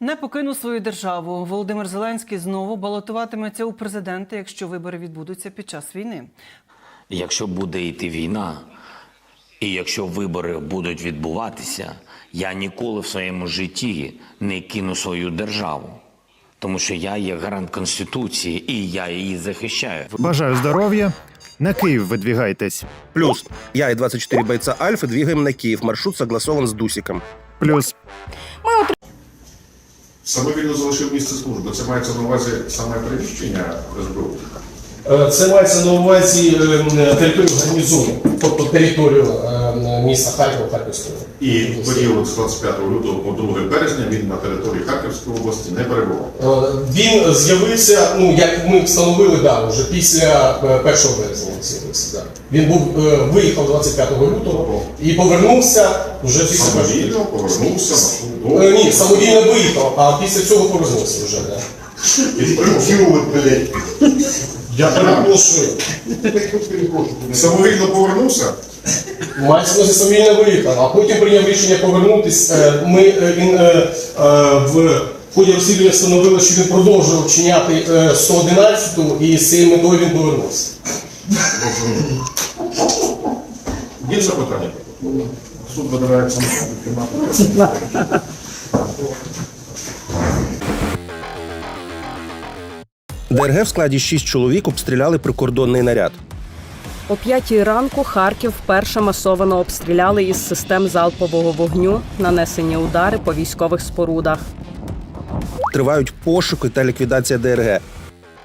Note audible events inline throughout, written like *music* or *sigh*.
Не покину свою державу. Володимир Зеленський знову балотуватиметься у президенти, якщо вибори відбудуться під час війни. Якщо буде йти війна, і якщо вибори будуть відбуватися, я ніколи в своєму житті не кину свою державу. Тому що я є гарант Конституції і я її захищаю. Бажаю здоров'я. На Київ видвігайтесь. Плюс, я и 24 бойца Альфы двигаем на Киев. Маршрут согласован с Дусиком. Плюс Самовільно залишив місце служби. Це мається на увазі саме приміщення СБУ. Е, Це мається на увазі е, територію гарнізону, тобто територію е, міста Харкова, Харківського. І в період з 25 лютого по 2 березня він на території Харківської області не перебував. Е, Він з'явився, ну як ми встановили, да, вже після е, 1 березня він з'явився. Да. Він був е, виїхав 25 лютого і повернувся вже після Самовільно повернувся на Е. Ні, самовільно виїхав, а після цього повернувся вже. Да. Я перепрошую. Самовільно повернувся. Мається на увазі самовільно виїхав, а потім прийняв рішення повернутись. Е, Ми е, він е, в ході розслідування встановили, що він продовжував вчиняти е, 111 і з цією метою він повернувся. Є запитання? Суд видаляє ДРГ в складі 6 чоловік обстріляли прикордонний наряд. О п'ятій ранку Харків вперше масово обстріляли із систем залпового вогню, нанесені удари по військових спорудах. Тривають пошуки та ліквідація ДРГ.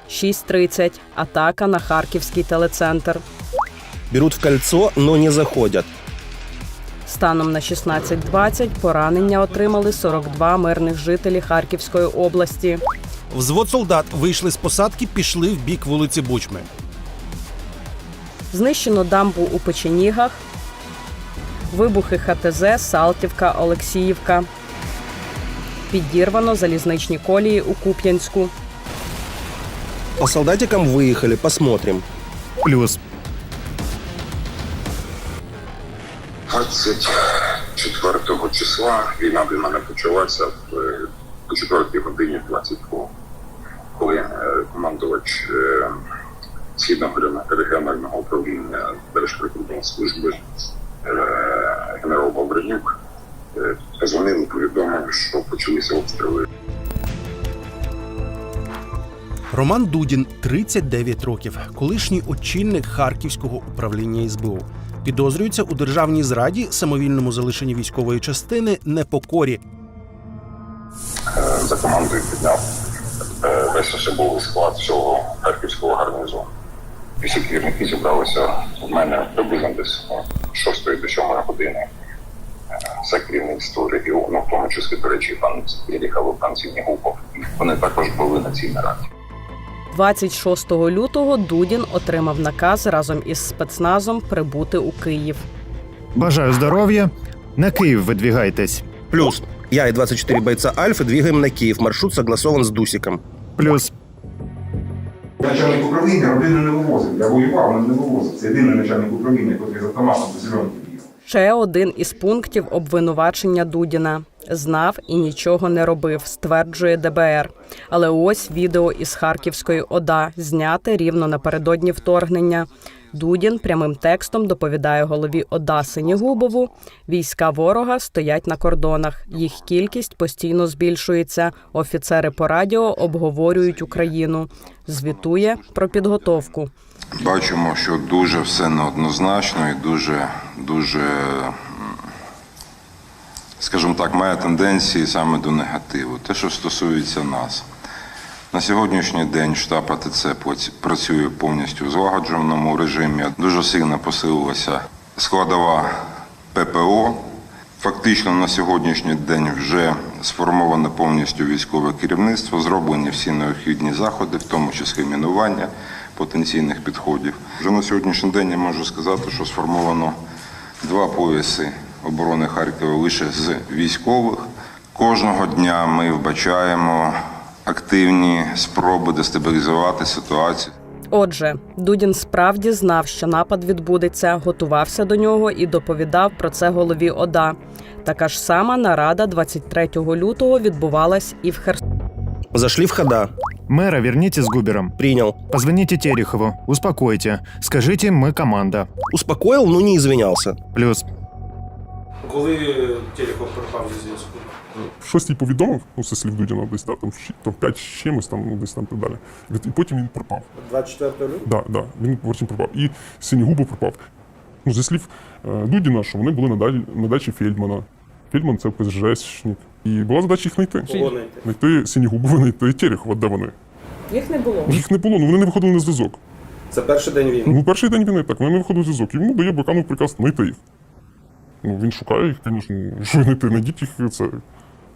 6.30 – атака на харківський телецентр. Беруть в кольцо, но не заходять. Станом на 16.20 поранення отримали 42 мирних жителі Харківської області. Взвод солдат вийшли з посадки, пішли в бік вулиці Бучми. Знищено дамбу у Печенігах, вибухи ХТЗ, Салтівка, Олексіївка. Підірвано залізничні колії у Куп'янську. По солдатикам виїхали, посмотрим. плюс 24 числа війна для мене почалася в е, о 4 годині 22, коли е, командувач е, Східного регіонального управління Держприкордонслужби е, генерал Бобринюк е, позвонив і повідомив, що почалися обстріли. Роман Дудін, 39 років, колишній очільник Харківського управління СБУ. Підозрюється у державній зраді, самовільному залишенні військової частини, непокорі. Е, За командою підняв е, весь особовий склад всього харківського всі керівники зібралися в мене приблизно десь о, 6 до 7 години. Е, Все керівництво регіону, в тому числі, до речі, пан Єріхав, пан Сінігупов. Вони також були на цій нараді. 26 лютого Дудін отримав наказ разом із спецназом прибути у Київ. бажаю здоров'я. На Київ видвігайтесь. Плюс, я и 24 бойца Альфы двигаем на Киев. Маршрут согласован с Дусиком. Плюс Начальник управління родини не вивозив. Я воював, але не вивозив. Це єдиний начальник управління, який з автоматом до зеленки. Ще один із пунктів обвинувачення Дудіна. Знав і нічого не робив, стверджує ДБР. Але ось відео із Харківської ОДА, зняте рівно напередодні вторгнення. Дудін прямим текстом доповідає голові ОДА Синігубову. Війська ворога стоять на кордонах. Їх кількість постійно збільшується. Офіцери по радіо обговорюють Україну. Звітує про підготовку. Бачимо, що дуже все неоднозначно і дуже, дуже, скажімо так, має тенденції саме до негативу. Те, що стосується нас. На сьогоднішній день штаб АТЦ працює повністю в злагодженому режимі. Дуже сильно посилилася складова ППО. Фактично на сьогоднішній день вже сформоване повністю військове керівництво, зроблені всі необхідні заходи, в тому числі мінування потенційних підходів. Вже на сьогоднішній день я можу сказати, що сформовано два пояси оборони Харкова лише з військових. Кожного дня ми вбачаємо активні спроби дестабілізувати ситуацію. Отже, Дудін справді знав, що напад відбудеться, готувався до нього і доповідав про це голові ОДА. Така ж сама нарада 23 лютого відбувалась і в Херсоні. Зашли в хода. Мэра верните с Губером. Принял. Позвоните Терехову, успокойте. Скажите, мы команда. Успокоил, но не извинялся. Плюс. Коли Терехов пропав зі зв'язку? Щось їй повідомив, ну це слів Дудіна, десь да, там, там 5 з чимось, там, ну, десь там так далі. І потім він пропав. 24 лютого? Да, да, він потім пропав. І Синігубов пропав. Ну, зі слів е, Дудіна, що вони були на, далі, на дачі Фельдмана. Фельдман це ПСЖшник. І була задача їх знайти. знайти? Знайти Синігубова, знайти Терехова, де вони. Їх не було. Їх не було, ну вони не виходили на зв'язок. Це перший день війни. Ну, перший день війни так, вони не виходили на зв'язок. Йому дає Баканов приказ знайти їх. Ну, він шукає їх, звісно, *laughs* що ви знайти, знайдіть їх це.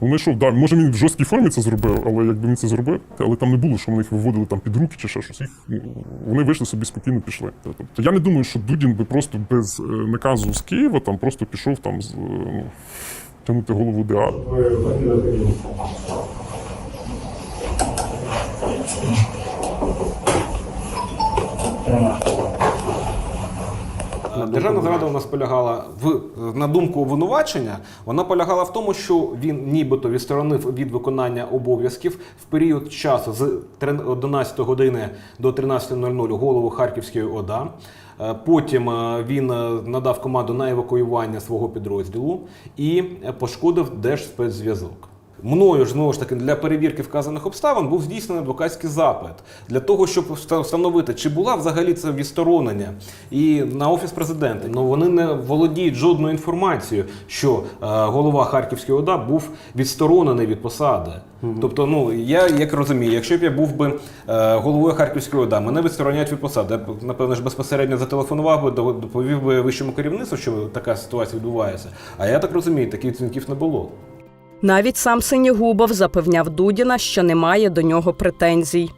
Ну, знайшов, да, може він в жорсткій формі це зробив, але якби він це зробив, але там не було, що вони їх виводили там під руки чи ще щось. Їх, ну, вони вийшли собі спокійно пішли. Тобто я не думаю, що Дудін би просто без е, наказу з Києва там просто пішов там з, е, ну, тягнути голову ДА. Державна зрада у нас полягала в на думку обвинувачення. Вона полягала в тому, що він нібито відсторонив від виконання обов'язків в період часу з 11 години до 13.00 голову Харківської ОДА. Е, Потім е, він е, надав команду на евакуювання свого підрозділу і е, пошкодив Держспецзв'язок. Мною ж знову ж таки для перевірки вказаних обставин був здійснений адвокатський запит для того, щоб встановити, чи була взагалі це відсторонення. І на офіс президента ну вони не володіють жодною інформацією, що е, голова Харківської ОДА був відсторонений від посади. Тобто, ну я як розумію, якщо б я був би е, головою Харківської ОДА, мене відстороняють від посади. Я б, напевно ж безпосередньо зателефонував би, доповів би вищому керівництву, що така ситуація відбувається. А я так розумію, таких дзвінків не було. Навіть сам Синігубов запевняв Дудіна, що немає до нього претензій.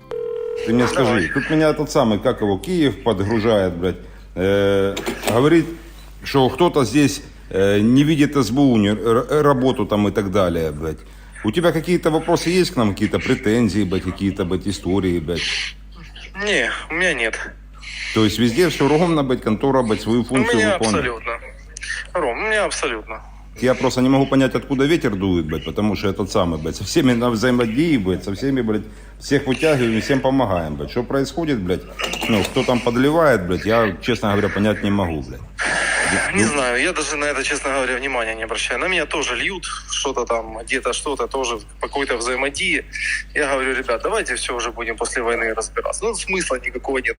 Ты мне скажи, тут меня тот самый, как его, Киев подгружает, блядь, э, говорит, что кто-то здесь э, не видит СБУ, не, р- работу там и так далее, блядь. У тебя какие-то вопросы есть к нам, какие-то претензии, блядь, какие-то, блядь, истории, блядь? Не, у меня нет. То есть везде все ровно, блядь, контора, блядь, свою У функцию меня выполняет. абсолютно. Ром, у меня абсолютно. Я просто не могу понять, откуда ветер дует, блядь, потому что этот самый, блядь, со всеми на взаимодействии, блядь, со всеми, блядь, всех вытягиваем всем помогаем, блядь. Что происходит, блядь, ну, кто там подливает, блядь, я, честно говоря, понять не могу, блядь. Не знаю, я даже на это, честно говоря, внимания не обращаю. На меня тоже льют что-то там, где-то что-то тоже по какой-то взаимодии. Я говорю, ребят, давайте все уже будем после войны разбираться. Ну, смысла никакого нет.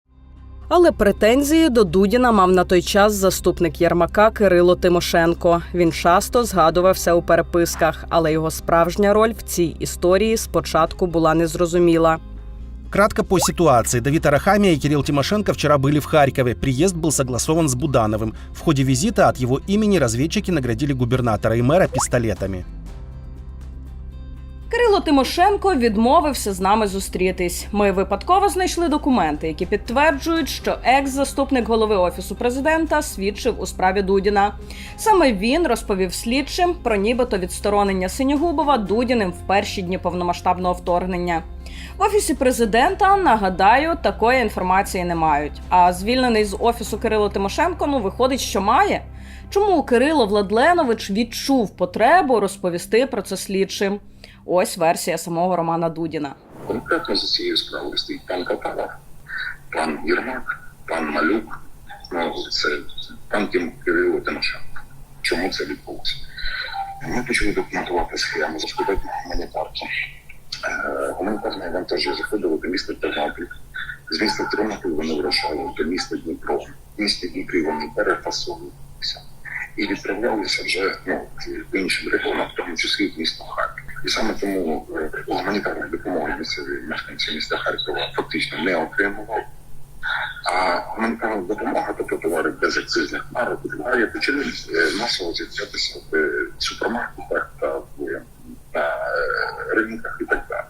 Але претензії до Дудіна мав на той час заступник Єрмака Кирило Тимошенко. Він часто згадувався у переписках, але його справжня роль в цій історії спочатку була незрозуміла. Кратко по ситуации. Давид Арахамия и Кирилл Тимошенко вчера были в Харькове. Приезд был согласован с Будановым. В ходе визита от его имени разведчики наградили губернатора и мэра пистолетами. Кирило Тимошенко відмовився з нами зустрітись. Ми випадково знайшли документи, які підтверджують, що екс-заступник голови офісу президента свідчив у справі Дудіна. Саме він розповів слідчим про нібито відсторонення Синігубова Дудіним в перші дні повномасштабного вторгнення. В офісі президента нагадаю, такої інформації не мають. А звільнений з офісу Кирило Тимошенко ну виходить, що має. Чому Кирило Владленович відчув потребу розповісти про це слідчим? Ось версія самого Романа Дудіна. Конкретно за цією справою стоїть пан Катаров, пан Єрмак, пан Малюк, ну, це пан Тим Кирило Тимошенко. Чому це відбулося? Ми почали документувати схему розповідати гуманітарки. Е, Гуманітарні вантажі заходили до міста Тернопіль. З міста Тернопіль вони вирушали до міста Дніпро. В місті Дніпрі вони перефасовувалися і відправлялися вже ну, в іншим регіонам, в тому числі в місто Харків. І саме тому е, гуманітарної допомоги місцеві мешканці міста Харкова фактично не отримували. А гуманітарна допомога, тобто товари без акцизних марок, має почали е, масово з'являтися в е, супермаркетах та в ринках і так далі.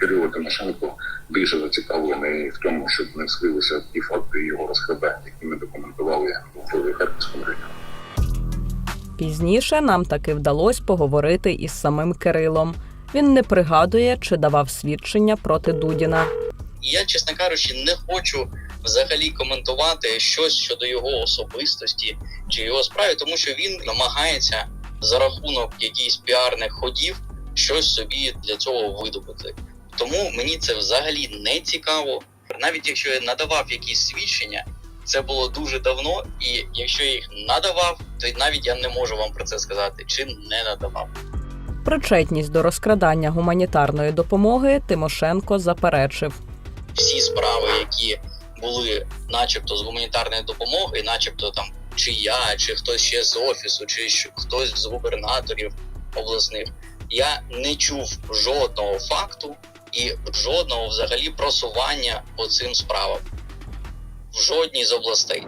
Кирило Тимошенко більше зацікавлений в тому, щоб не вскрилися ті факти його розкрадання, які ми документували в Харківському районі. Пізніше нам таки вдалося поговорити із самим Кирилом. Він не пригадує, чи давав свідчення проти Дудіна. Я, чесно кажучи, не хочу взагалі коментувати щось щодо його особистості чи його справи, тому що він намагається за рахунок якихось піарних ходів щось собі для цього видобути. Тому мені це взагалі не цікаво. Навіть якщо я надавав якісь свідчення, це було дуже давно, і якщо я їх надавав, то навіть я не можу вам про це сказати, чи не надавав. Причетність до розкрадання гуманітарної допомоги Тимошенко заперечив. всі справи, які були, начебто, з гуманітарної допомоги, начебто там чи я, чи хтось ще з офісу, чи хтось з губернаторів обласних, я не чув жодного факту і жодного взагалі просування по цим справам жодній з областей.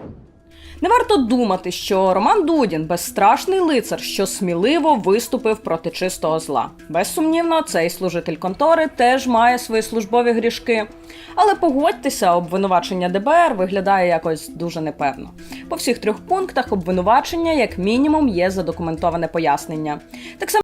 Не варто думати, що Роман Дудін безстрашний лицар, що сміливо виступив проти чистого зла. Безсумнівно, цей служитель контори теж має свої службові грішки. Але погодьтеся, обвинувачення ДБР виглядає якось дуже непевно. По всіх трьох пунктах обвинувачення, як мінімум, є задокументоване пояснення. Так само